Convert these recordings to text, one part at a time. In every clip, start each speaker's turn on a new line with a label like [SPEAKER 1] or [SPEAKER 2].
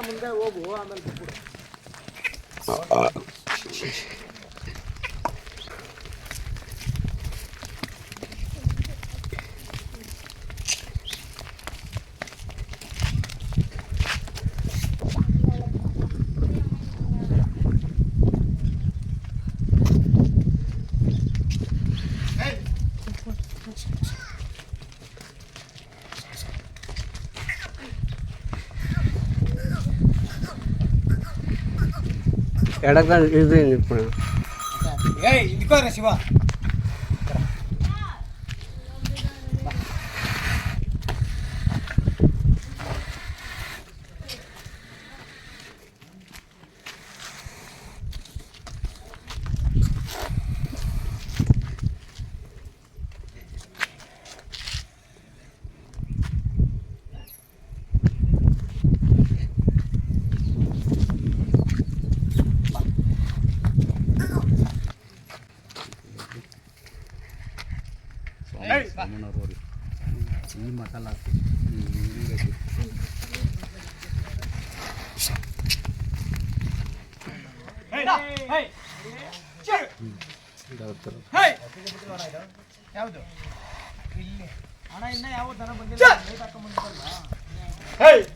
[SPEAKER 1] ಮುಂದೆ ಹೋಗು ಆಮೇಲೆ ఎడగా
[SPEAKER 2] ఇది ఇప్పుడు. ఇదిగోరా
[SPEAKER 3] శివ. ಇದಕ್ಕೋರ ಶಿವ ಹೇಯ್ ಹಾಕ್ತೀವಿ. ಯಾವುದು? ಇಲ್ಲಿ. ಹಣ ಇನ್ನ ಯಾವ ದನ ಬಂದಿಲ್ಲ? ಲೈಟ್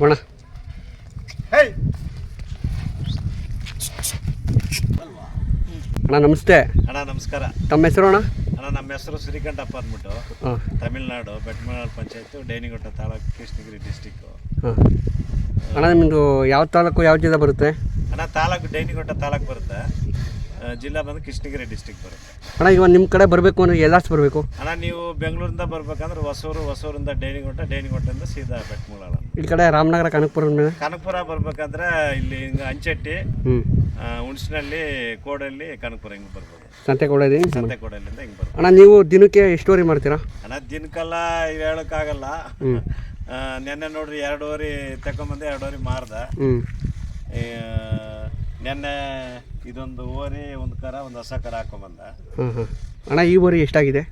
[SPEAKER 2] ಬಣ ಅಣ್ಣ ನಮಸ್ತೆ.
[SPEAKER 4] ಅಣ್ಣ ನಮಸ್ಕಾರ.
[SPEAKER 2] ತಮ್ಮ ಹೆಸರು ಅಣ್ಣ?
[SPEAKER 4] ಅಣ್ಣ ನಮ್ಮ ಹೆಸರು ಶ್ರೀಕಂಠಪ್ಪ ಅಂದ್ಬಿಟ್ಟು.
[SPEAKER 2] ಹಾಂ.
[SPEAKER 4] ತಮಿಳ್ನಾಡು ಬೆಟ್ಟಮನಾಳ್ ಪಂಚಾಯತ್ ಡೈನಿಘಟ್ಟ ತಾಲೂಕು ಕೃಷ್ಣಗಿರಿ ಡಿಸ್ಟಿಕ್ಕು
[SPEAKER 2] ಹಾಂ. ಅಣ್ಣ ನಿಮ್ಮದು ಯಾವ ತಾಲೂಕು ಯಾವ ಜಿಲ್ಲೆ ಬರುತ್ತೆ?
[SPEAKER 4] ಅಣ್ಣ ತಾಲೂಕು ಡೈನಿಘಟ್ಟ ತಾಲೂಕು ಬರುತ್ತೆ. ಆ, ಜಿಲ್ಲಾ ಬಂದು ಕೃಷ್ಣಗಿರಿ ಡಿಸ್ಟಿಕ್ ಬರುತ್ತೆ.
[SPEAKER 2] ಅಣ್ಣ ಇವಾಗ ನಿಮ್ಮ ಕಡೆ ಬರಬೇಕು ಅಂದ್ರೆ ಎಲ್ಲಾಸ್ ಬರಬೇಕು?
[SPEAKER 4] ಅಣ್ಣ ನೀವು ಬೆಂಗಳೂರಿಂದ ಬರ್ಬೇಕಂದ್ರೆ ಹೊಸೂರು ಹೊಸೂರಿಂದ ಡೈನಿಗುಟ್ಟ ಡೈನಿಗುಟ್ಟದಿಂದ ಸೀದಾ ಬೆಟ್ಟಮೂಳ
[SPEAKER 2] ಈ ಕಡೆ ರಾಮನಗರ ಕನಕಪುರ ಮೇಲೆ?
[SPEAKER 4] ಕನಕಪುರ ಬರ್ಬೇಕಂದ್ರೆ ಇಲ್ಲಿ ಹಿಂಗೆ ಅಂಚೆಟ್ಟಿ
[SPEAKER 2] ಹ್ಞೂ
[SPEAKER 4] ಆ, ಹುಣಸಿನಲ್ಲಿ ಕೋಡಲ್ಲಿ ಕನಕಪುರ ಹಿಂಗೆ ಬರ್ಬೋದು.
[SPEAKER 2] ಸಂತೇ
[SPEAKER 4] ಕೋಡಲ್ಲಿಂದ ಹಿಂಗೆ ಬರ್ಬೋದು.
[SPEAKER 2] ಅಣ್ಣ ನೀವು ದಿನಕ್ಕೆ ಸ್ಟೋರಿ ಮಾಡ್ತೀರಾ?
[SPEAKER 4] ಅಣ್ಣ ದಿನಕ್ಕೆಲ್ಲ ಇವ್ ಹೇಳೋಕ್ಕಾಗಲ್ಲ.
[SPEAKER 2] ನಿನ್ನೆ
[SPEAKER 4] ಆ, ನೆನ್ನೆ ನೋಡ್ರಿ ಎರಡೂವರೆ ತಗೊಂಬಂದೆ ಎರಡೂವರೆ ಮಾರ್ದ.
[SPEAKER 2] ಹ್ಞೂ
[SPEAKER 4] ನೆನ್ನೆ ಇದೊಂದು ಓರಿ ಒಂದು ಕರ ಒಂದು ಹೊಸ ಕರ ಹಾಕೊಂಬಂದ.
[SPEAKER 2] ಹಾಂ ಹಾಂ ಅಣ್ಣ ಈ ಓರಿ ಎಷ್ಟಾಗಿದೆ?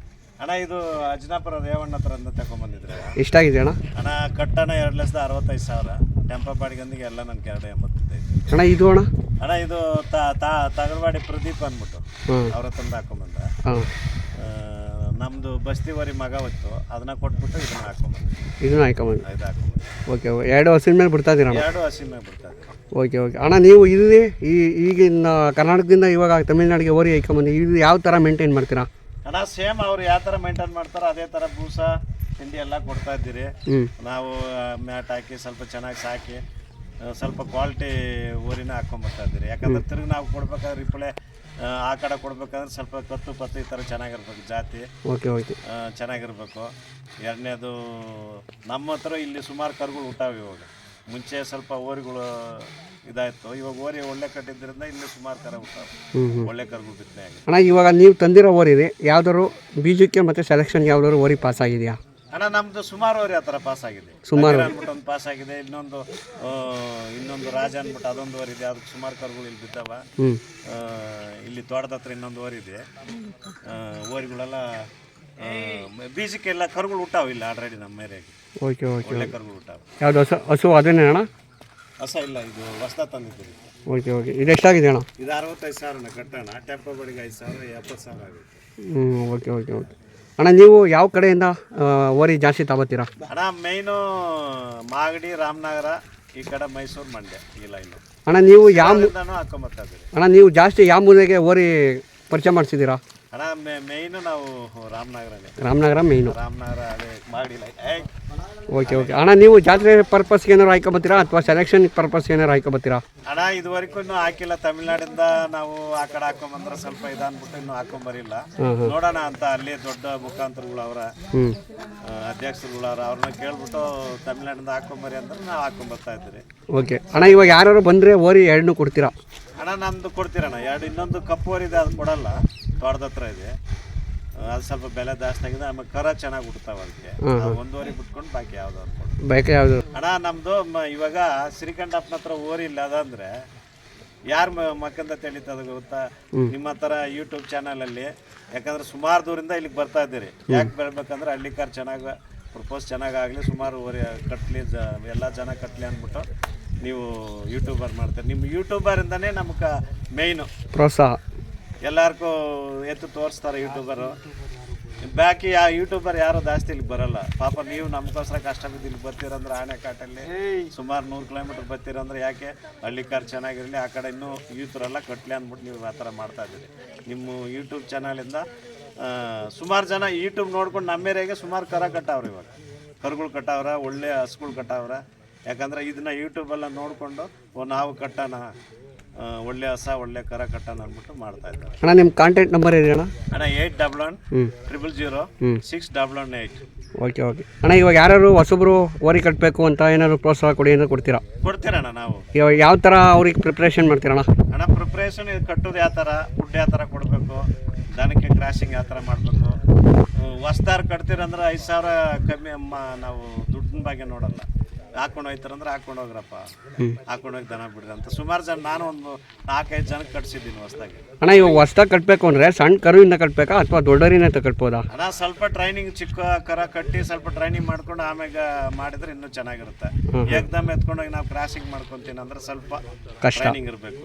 [SPEAKER 4] ಅಣ್ಣ ಇದು ಅಜ್ನಾಪುರ ರೇವಣ್ಣ ಹತ್ರ ತಗೊಂಡ್ಬಂದಿದ್ರೆ ತಗೊಂಬಂದಿದ್ರೆ
[SPEAKER 2] ಎಷ್ಟಾಗಿದೆ ಅಣ್ಣ?
[SPEAKER 4] ಅಣ್ಣ ಕಟ್ಟಣ ಎರಡು ಲಕ್ಷದ ಅರವತ್ತೈದು ಸಾವಿರ. ಟೆಂಪ ಬಾಡಿಗೆಂದಿಗೆ ಎಲ್ಲ ನನಗೆ ಎರಡು ಎಂಬತ್ತೈದು.
[SPEAKER 2] ಅಣ್ಣ ಇದು ಅಣ್ಣ?
[SPEAKER 4] ಅಣ್ಣ ಇದು ತಾ ತಾ ತಗರವಾಡಿ ಪ್ರದೀಪ್ ಅಂದ್ಬಿಟ್ಟು. ಅವ್ರ ತಂದು ಹಾಕೊಂಬಂದ.
[SPEAKER 2] ಹಾಂ
[SPEAKER 4] ಆ, ನಮ್ದು ಬಸ್ತಿ ವರಿ ಮಗ ಹೊತ್ತು ಅದನ್ನ ಕೊಟ್ಬಿಟ್ಟು ಇದನ್ನ ಹಾಕೊಂಬಂದ
[SPEAKER 2] ಇದನ್ನ ಹಾಕೊಂಬಂದು
[SPEAKER 4] ಇದು ಹಾಕೊಂಬಂದ
[SPEAKER 2] ಓಕೆ ಎರಡು ಹಸಿನ ಮೇಲೆ ಬಿಡ್ತಾ ಇದ್ದೀರಾ ಅಣ್ಣ
[SPEAKER 4] ಎರಡು ಹಸಿ ಮೇಲೆ ಬಿಡ್ತದೆ
[SPEAKER 2] ಓಕೆ ಓಕೆ. ಅಣ್ಣ ನೀವು ಇಲ್ಲಿ ಈ ಈಗಿನ ಕರ್ನಾಟಕದಿಂದ ಇವಾಗ ತಮಿಳ್ನಾಡಿಗೆ ಓರಿ ಹಾಕೊಂಬಂದು ಇದು ಯಾವ ಥರ ಮೇಂಟೈನ್ ಮಾಡ್ತೀರಾ?
[SPEAKER 4] ಅಣ್ಣ ಸೇಮ್ ಅವ್ರು ಯಾವ ಥರ ಮೇಂಟೈನ್ ಮಾಡ್ತಾರೋ ಅದೇ ಥರ ಬೂಸ ತಿಂಡಿ ಎಲ್ಲ ಕೊಡ್ತಾ ಇದ್ದೀರಿ.
[SPEAKER 2] ಹ್ಞೂ
[SPEAKER 4] ನಾವು ಮ್ಯಾಟ್ ಹಾಕಿ ಸ್ವಲ್ಪ ಚೆನ್ನಾಗಿ ಸಾಕಿ ಆ, ಸ್ವಲ್ಪ ಕ್ವಾಲಿಟಿ ಊರಿನ ಹಾಕೊಂಬರ್ತಾ ಇದ್ದೀರಿ. ಯಾಕಂದ್ರೆ ತಿರುಗಿ ನಾವು ಕೊಡ್ಬೇಕಾದ್ರೆ ರಿಪ್ಲೈ ಆ ಕಡೆ ಕೊಡ್ಬೇಕಂದ್ರೆ ಸ್ವಲ್ಪ ಕತ್ತು ಪತ್ತು ಈ ಥರ ಚೆನ್ನಾಗಿರ್ಬೇಕು ಜಾತಿ.
[SPEAKER 2] Okay okay.
[SPEAKER 4] ಆ, ಚೆನ್ನಾಗಿರ್ಬೇಕು. ಎರಡನೇದು ನಮ್ಮ ಹತ್ರ ಇಲ್ಲಿ ಸುಮಾರು ಕರುಗಳು ಹುಟ್ಟಾವೆ ಇವಾಗ. ಮುಂಚೆ ಸ್ವಲ್ಪ ಓರಿಗಳು ಇದಾಯಿತು. ಇವಾಗ ಓರಿ ಒಳ್ಳೆ ಕಟ್ಟಿದ್ದರಿಂದ ಇಲ್ಲಿ ಸುಮಾರು ಕರ ಹುಟ್ಟಾವೆ. ಒಳ್ಳೆ ಕರುಗಳು ಬಿತ್ತನೆ ಆಗಿದೆ.
[SPEAKER 2] ಅಣ್ಣ ಇವಾಗ ನೀವು ತಂದಿರೋ ಓರಿ ಯಾವ್ದಾದ್ರು ಬೀಜಕ್ಕೆ ಮತ್ತು ಸೆಲೆಕ್ಷನ್ ಯಾವ್ದಾದ್ರು ಓರಿ ಪಾಸ್ ಆಗಿದೆಯಾ?
[SPEAKER 4] ಅಣ್ಣ ನಮ್ದು ಸುಮಾರು ಅವ್ರಿ ಆ ಥರ ಪಾಸ್ ಆಗಿದೆ.
[SPEAKER 2] ಸುಮಾರು.
[SPEAKER 4] ಅನ್ಬಿಟ್ಟು ಅಂದ್ಬಿಟ್ಟು ಒಂದು ಪಾಸ್ ಆಗಿದೆ ಇನ್ನೊಂದು ಆ, ಇನ್ನೊಂದು ರಾಜ ಅಂದ್ಬಿಟ್ಟು ಅದೊಂದು ಓರ್ ಇದೆ. ಅದಕ್ಕೆ ಸುಮಾರು ಕರುಗಳು ಇಲ್ಲಿ ಬಿದ್ದಾವ. ಆ, ಇಲ್ಲಿ ತೋಟದ ಹತ್ರ ಇನ್ನೊಂದು ಓರ್ ಇದೆ. ಆ, ಓರಿಗಳೆಲ್ಲ ಆ, ಬೀಜಕ್ಕೆಲ್ಲ ಕರುಗಳು ಹುಟ್ಟಾವ ಇಲ್ಲ ಆಲ್ರೆಡಿ ನಮ್ಮ ಮೇರೆಗೆ
[SPEAKER 2] ಓಕೆ ಓಕೆ
[SPEAKER 4] ಒಳ್ಳೆ ಕರುಗಳು ಹುಟ್ಟಾವ.
[SPEAKER 2] ಯಾವ್ದು ಹಸು ಹಸು ಅದೇನೇ ಅಣ್ಣ?
[SPEAKER 4] ಹೊಸ ಇಲ್ಲ ಇದು ಹೊಸದ ತಂದಿದ್ದೀವಿ.
[SPEAKER 2] ಓಕೆ ಓಕೆ ಇದು ಎಷ್ಟಾಗಿದೆ ಅಣ್ಣ?
[SPEAKER 4] ಇದು ಅರವತ್ತೈದು ಸಾವಿರ ಕಟ್ಟೋಣ. ಟೆಂಪೋ ಬಡಿಗೆ ಐದು ಸಾವಿರ ಎಪ್ಪತ್ತು ಸಾವಿರ ಆಗುತ್ತೆ.
[SPEAKER 2] ಹ್ಞೂ ಓಕೆ ಓಕೆ ಓಕೆ ಅಣ್ಣ ನೀವು ಯಾವ ಕಡೆಯಿಂದ ಓರಿ ಜಾಸ್ತಿ ತಗೋತೀರಾ
[SPEAKER 4] ಅಣ್ಣ ಮೇಯ್ನು ಮಾಗಡಿ ರಾಮನಗರ ಈ ಕಡೆ ಮೈಸೂರು ಮಂಡ್ಯ ಇಲ್ಲ ಇಲ್ಲ
[SPEAKER 2] ಅಣ್ಣ ನೀವು ಯಾವ
[SPEAKER 4] ಹಾಕೊಂಬರ್ತಾ ಇದ್ದೀರಿ.
[SPEAKER 2] ಅಣ್ಣ ನೀವು ಜಾಸ್ತಿ ಯಾವ ಮೂಲೆಗೆ ಓರಿ ಪರಿಚಯ ಮಾಡಿಸಿದ್ದೀರಾ?
[SPEAKER 4] ಅಣ್ಣ ಮೇಯ್ನು ನಾವು ರಾಮನಗರನೇ.
[SPEAKER 2] ರಾಮನಗರ ಮೇಯ್ನು
[SPEAKER 4] ರಾಮನಗರ ಅದೇ ಏಯ್
[SPEAKER 2] ಓಕೆ ಓಕೆ ಅಣ್ಣ ನೀವು ಜಾತ್ರೆ ಪರ್ಪಸ್ಗೆ ಏನಾರು ಹಾಕೊಂಬತ್ತೀರಾ ಅಥವಾ ಸೆಲೆಕ್ಷನ್ ಪರ್ಪಸ್ಗೆ ಏನಾರು ಹಾಕೊಂಬತ್ತೀರಾ
[SPEAKER 4] ಅಣ್ಣ ಇದುವರೆಗೂ ಇನ್ನೂ ಹಾಕಿಲ್ಲ. ತಮಿಳ್ನಾಡಿಂದ ನಾವು ಆ ಕಡೆ ಹಾಕೊಂಬಂದ್ರೆ ಸ್ವಲ್ಪ ಇದಾನ್ಬಿಟ್ಟು ಇನ್ನೂ ಹಾಕೊಂಬರಿಲ್ಲ. ನೋಡೋಣ ಅಂತ ಅಲ್ಲಿ ದೊಡ್ಡ ಮುಖಾಂತರಗಳು ಅವರ
[SPEAKER 2] ಹ್ಞೂ
[SPEAKER 4] ಅಧ್ಯಕ್ಷರುಗಳು ಅವ್ರ ಅವ್ರನ್ನ ಕೇಳ್ಬಿಟ್ಟು ತಮಿಳ್ನಾಡಿಂದ ಹಾಕೊಂಬರಿ ಅಂದ್ರೆ ನಾವು ಹಾಕೊಂಬರ್ತಾ ಇದ್ದೀರಿ.
[SPEAKER 2] ಓಕೆ ಅಣ್ಣ ಇವಾಗ ಯಾರು ಬಂದರೆ ಓರಿ ಎರಡನ್ನೂ ಕೊಡ್ತೀರಾ?
[SPEAKER 4] ಅಣ್ಣ ನಮ್ದು ಕೊಡ್ತೀರಣ್ಣ. ಎರಡು ಇನ್ನೊಂದು ಕಪ್ಪು ಓರಿದೆ ಅದು ಕೊಡಲ್ಲ. ತೋಟದ ಹತ್ರ ಇದೆ. ಅದು ಸ್ವಲ್ಪ ಬೆಲೆ ಜಾಸ್ತಿ ಆಗಿದೆ. ಆಮೇಲೆ ಕರ ಚೆನ್ನಾಗಿ ಹುಡ್ತಾವ ಅದಕ್ಕೆ ಒಂದೂವರೆ ಬಿಟ್ಕೊಂಡು ಬಾಕಿ ಯಾವ್ದು ಅನ್ಕೊಂಡು.
[SPEAKER 2] ಬಾಕಿ ಯಾವುದು?
[SPEAKER 4] ಅಣ್ಣ ನಮ್ದು ಮ- ಇವಾಗ ಶ್ರೀಕಂಠಪ್ಪನ ಹತ್ರ ಓರಿ ಇಲ್ಲ. ಅದಂದ್ರೆ ಯಾರ ಮಕ್ಕಂದ ತಿಳಿತದ ಗೊತ್ತಾ? ನಿಮ್ಮ ಹತ್ರ ಯೂಟ್ಯೂಬ್ ಚಾನಲಲ್ಲಿ ಯಾಕಂದ್ರೆ ಸುಮಾರು ದೂರಿಂದ ಇಲ್ಲಿಗೆ ಬರ್ತಾ ಇದ್ದೀರಿ. ಯಾಕೆ ಬರ್ಬೇಕಂದ್ರೆ ಹಳ್ಳಿಕಾರ್ ಚೆನ್ನಾಗಿ ಪ್ರಪೋಸ್ ಚೆನ್ನಾಗಾಗಲಿ ಸುಮಾರು ಓರಿ ಕಟ್ಲಿ ಜ ಎಲ್ಲ ಜನ ಕಟ್ಲಿ ಅಂದ್ಬಿಟ್ಟು ನೀವು ಯೂಟ್ಯೂಬರ್ ಮಾಡ್ತೀರಿ. ನಿಮ್ಮ ಯೂಟ್ಯೂಬರಿಂದನೇ ನಮ್ಗೆ ಮೇಯ್ನು
[SPEAKER 2] ಪ್ರೋತ್ಸಾಹ.
[SPEAKER 4] ಎಲ್ಲರಿಗೂ ಎತ್ತು ತೋರಿಸ್ತಾರೆ ಯೂಟ್ಯೂಬರು ಬಾಕಿ ಆ ಯೂಟ್ಯೂಬರ್ ಯಾರು ಜಾಸ್ತಿ ಇಲ್ಲಿ ಬರಲ್ಲ. ಪಾಪ ನೀವು ನಮಗೋಸ್ಕರ ಕಷ್ಟ ಬಿದ್ದು ಇಲ್ಲಿ ಬರ್ತೀರಂದ್ರೆ ಆಣೆಕಾಟಲ್ಲಿ ಸುಮಾರು ನೂರು ಕಿಲೋಮೀಟರ್ ಬರ್ತೀರಂದ್ರೆ ಯಾಕೆ? ಹಳ್ಳಿ ಕಾರ್ ಚೆನ್ನಾಗಿರಲಿ ಆ ಕಡೆ ಇನ್ನೂ ಯೂತ್ರೆಲ್ಲ ಕಟ್ಲಿ ಅಂದ್ಬಿಟ್ಟು ನೀವು ಆ ಥರ ಮಾಡ್ತಾ ಇದ್ದೀರಿ. ನಿಮ್ಮ ಯೂಟ್ಯೂಬ್ ಚಾನಲಿಂದ ಸುಮಾರು ಜನ ಯೂಟ್ಯೂಬ್ ನೋಡ್ಕೊಂಡು ನಮ್ಮ ಏರಿಯಾಗೆ ಸುಮಾರು ಕರ ಕಟ್ಟವ್ರೆ ಇವಾಗ. ಕರುಗಳು ಕಟ್ಟಾವ್ರ ಒಳ್ಳೆ ಹಸುಗಳು ಕಟ್ಟಾವ್ರ. ಯಾಕಂದ್ರೆ ಇದನ್ನ ಯೂಟ್ಯೂಬೆಲ್ಲ ನೋಡಿಕೊಂಡು ಓ ನಾವು ಕಟ್ಟೋಣ ಒಳ್ಳೆ ಹೊಸ ಒಳ್ಳೆ ಕರ ಕಟ್ಟ ಅಂದ್ಬಿಟ್ಟು ಮಾಡ್ತಾ ಇದ್ದಾರೆ.
[SPEAKER 2] ಅಣ್ಣ ನಿಮ್ಮ ಕಾಂಟ್ಯಾಕ್ಟ್ ನಂಬರ್ ಏನು ಅಣ್ಣ?
[SPEAKER 4] ಅಣ್ಣ eight double one
[SPEAKER 2] triple
[SPEAKER 4] triple zero six double one eight
[SPEAKER 2] okay okay ಅಣ್ಣ ಇವಾಗ ಯಾರು ಹೊಸಬ್ರು ಓರಿ ಕಟ್ಟಬೇಕು ಅಂತ ಏನಾದ್ರು ಪ್ರೋತ್ಸಾಹ ಕೊಡಿ ಅಂತ ಕೊಡ್ತೀರಾ?
[SPEAKER 4] ಕೊಡ್ತೀರಣ್ಣ ನಾವು.
[SPEAKER 2] ಇವಾಗ ಯಾವ ಥರ ಅವ್ರಿಗೆ ಪ್ರಿಪ್ರೇಷನ್ ಮಾಡ್ತೀರಣ್ಣ
[SPEAKER 4] ಅಣ್ಣ? ಪ್ರಿಪ್ರೇಷನ್ ಕಟ್ಟೋದು ಯಾವ ಥರ ಫುಡ್ ಯಾವ ಥರ ಕೊಡಬೇಕು ದನಕ್ಕೆ ಕ್ರಾಸಿಂಗ್ ಯಾವ ಥರ ಮಾಡಬೇಕು. ಹೊಸ್ದಾರು ಕಟ್ತೀರಂದ್ರೆ ಐದು ಸಾವಿರ ಕಮ್ಮಿ ಅಮ್ಮ ನಾವು ದುಡ್ಡಿನ ಬಗ್ಗೆ ನೋಡಲ್ಲ. ಹಾಕೊಂಡು ಹೋಯ್ತಾರಂದ್ರೆ ಹಾಕೊಂಡು ಹೋಗ್ರಪ್ಪ. ಹಾಕೊಂಡು ಹೋಗಿ ದನ ಬಿಡ್ರಿ ಅಂತ. ಸುಮಾರು ಜನ ನಾನು ಒಂದು ನಾಲ್ಕೈದು ಜನಕ್ಕೆ ಕಟ್ಸಿದ್ದೀನಿ ಹೊಸ್ದಾಗಿ.
[SPEAKER 2] ಅಣ್ಣ ಇವಾಗ ಹೊಸ್ದಾಗಿ ಕಟ್ಟಬೇಕು ಅಂದರೆ ಸಣ್ಣ ಕರುವಿಂದ ಕಟ್ಟಬೇಕಾ ಅಥವಾ ದೊಡ್ಡವರಿಂದ ಕಟ್ಬೋದಾ?
[SPEAKER 4] ಅಣ್ಣ ಸ್ವಲ್ಪ ಟ್ರೈನಿಂಗ್ ಚಿಕ್ಕ ಕರ ಕಟ್ಟಿ ಸ್ವಲ್ಪ ಟ್ರೈನಿಂಗ್ ಮಾಡ್ಕೊಂಡು ಆಮ್ಯಾಗ ಮಾಡಿದ್ರೆ ಇನ್ನೂ ಚೆನ್ನಾಗಿರುತ್ತೆ. ಏಕ್ದಮ್ ಎತ್ಕೊಂಡೋಗಿ ನಾವು ಕ್ರಾಸಿಂಗ್ ಮಾಡ್ಕೊಂತೀನಿ ಅಂದ್ರೆ ಸ್ವಲ್ಪ
[SPEAKER 2] ಕಷ್ಟ.
[SPEAKER 4] ಟ್ರೈನಿಂಗ್ ಇರಬೇಕು.